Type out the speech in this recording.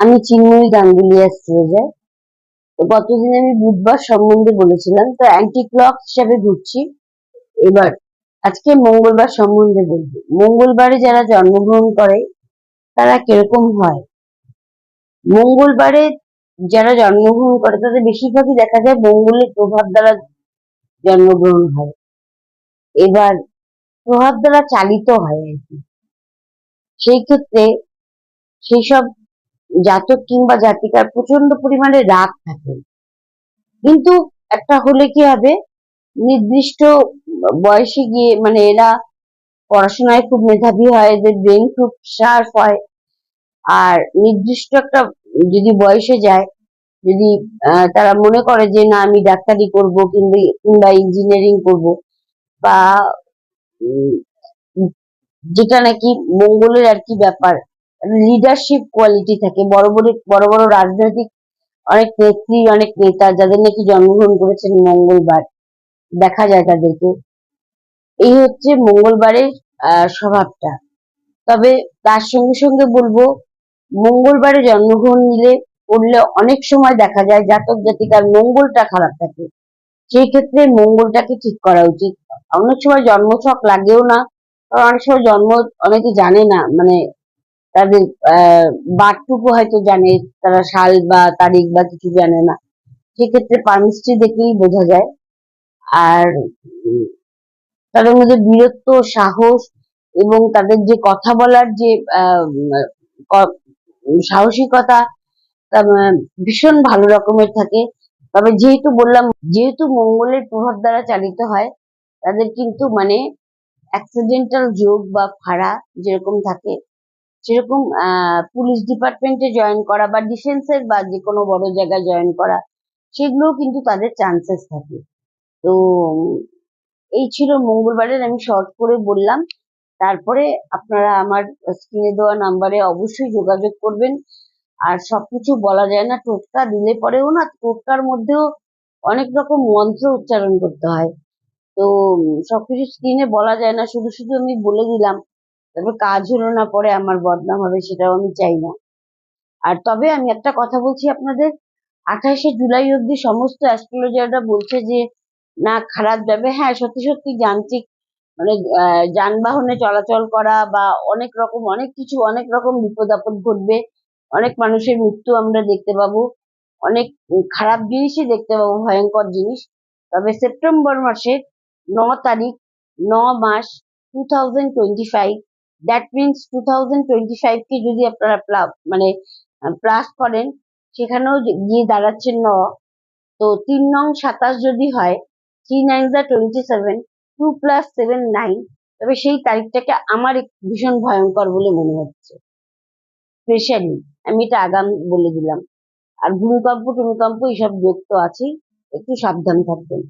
আমি চিন্ময়ী অ্যাস্ট্রোলজার তো গতদিন আমি বুধবার সম্বন্ধে বলেছিলাম, তো অ্যান্টি ক্লক হিসাবে ঘুরছি। এবার, আজকে মঙ্গলবার সম্বন্ধে বলব। মঙ্গলবারে যারা জন্মগ্রহণ করে, তারা কীরকম হয়? মঙ্গলবারে যারা জন্মগ্রহণ করে, তাদের বেশিরভাগই দেখা যায় মঙ্গলের প্রভাব দ্বারা জন্মগ্রহণ হয়। এবার, প্রভাব দ্বারা চালিত হয় আর কি। সেই ক্ষেত্রে, সেই সব জাতক কিংবা জাতিকার প্রচণ্ড পরিমাণে রাগ থাকে। কিন্তু একটা হলে কি হবে? নির্দিষ্ট বয়সে গিয়ে মানে এরা পড়াশোনায় খুব মেধাবী হয়, এদের ব্রেন খুব শার্প হয়। আর নির্দিষ্ট একটা যদি বয়সে যায়, যদি তারা মনে করে যে না, আমি ডাক্তারি করব কিংবা কিংবা ইঞ্জিনিয়ারিং করব বা যেটা নাকি মঙ্গলের আর কি ব্যাপার লিডারশিপ কোয়ালিটি থাকে। বড় বড় বড় বড় রাজনৈতিক অনেক নেত্রী, অনেক নেতা যাদের নাকি জন্মগ্রহণ করেছেন মঙ্গলবার, দেখা যায় তাদেরকে। এই হচ্ছে মঙ্গলবারের স্বভাবটা। তবে তার সঙ্গে সঙ্গে বলব, মঙ্গলবারে জন্মগ্রহণ নিলে করলে অনেক সময় দেখা যায় জাতক জাতিকার মঙ্গলটা খারাপ থাকে। সেই ক্ষেত্রে মঙ্গলটাকে ঠিক করা উচিত। অনেক সময় জন্মছক লাগেও না অনেক সময় জন্ম অনেকে জানে না মানে তাদের বারটুকু হয়তো জানে, তারা সাল বা তারিখ বা কিছু জানে না। সেক্ষেত্রে পামিস্ট্রি দেখলেই বোঝা যায়। আর তাদের মধ্যে বীরত্ব, সাহস এবং তাদের যে কথা বলার যে সাহসিকতা ভীষণ ভালো রকমের থাকে। তবে যেহেতু বললাম, যেহেতু মঙ্গলের প্রভাব দ্বারা চালিত হয়, তাদের কিন্তু মানে অ্যাক্সিডেন্টাল যোগ বা ফাড়া যেরকম থাকে সেরকম আহ, পুলিশ ডিপার্টমেন্টে জয়েন করা বা ডিফেন্সের বা যে কোনো বড় জায়গায় জয়েন করা সেগুলোও কিন্তু তাদের চান্সেস থাকে। তো এই ছিল মঙ্গলবারের আমি শর্ট করে বললাম। তারপরে আপনারা আমার স্ক্রিনে দেওয়া নাম্বারে অবশ্যই যোগাযোগ করবেন। আর সবকিছু বলা যায় না টোটকা দিলে পরেও না টোটকার মধ্যেও অনেক রকম মন্ত্র উচ্চারণ করতে হয়। তো সবকিছু স্ক্রিনে বলা যায় না শুধু শুধু আমি বলে দিলাম। তারপর কাজ হলো না পরে আমার বদনাম হবে সেটাও আমি চাই না। আর তবে আমি একটা কথা বলছি আপনাদের, আঠাশে জুলাই অব্দি সমস্ত অ্যাস্ট্রোলজাররা বলছে যে, না খারাপ যাবে। হ্যাঁ সত্যি সত্যি যান্ত্রিক মানে যানবাহনে চলাচল করা বা অনেক রকম, অনেক কিছু, অনেক রকম বিপদ আপদ ঘটবে। অনেক মানুষের মৃত্যু আমরা দেখতে পাবো। অনেক খারাপ জিনিসই দেখতে পাবো, ভয়ঙ্কর জিনিস। তবে সেপ্টেম্বর মাসের ন তারিখ, ন মাস two thousand twenty five that means two thousand twenty ফাইভকে যদি আপনারা মানে প্লাস করেন, সেখানেও গিয়ে দাঁড়াচ্ছে ন, তো তিন নং সাতাশ যদি হয় থ্রি নাইন যা twenty seven two plus seven nine তবে সেই তারিখটাকে আমার ভীষণ ভয়ঙ্কর বলে মনে হচ্ছে। স্পেশালি আমি এটা আগাম বলে দিলাম। আর ভূমিকম্প, টুমিকম্প এইসব যোগ তো আছেই। একটু সাবধান থাকবেন।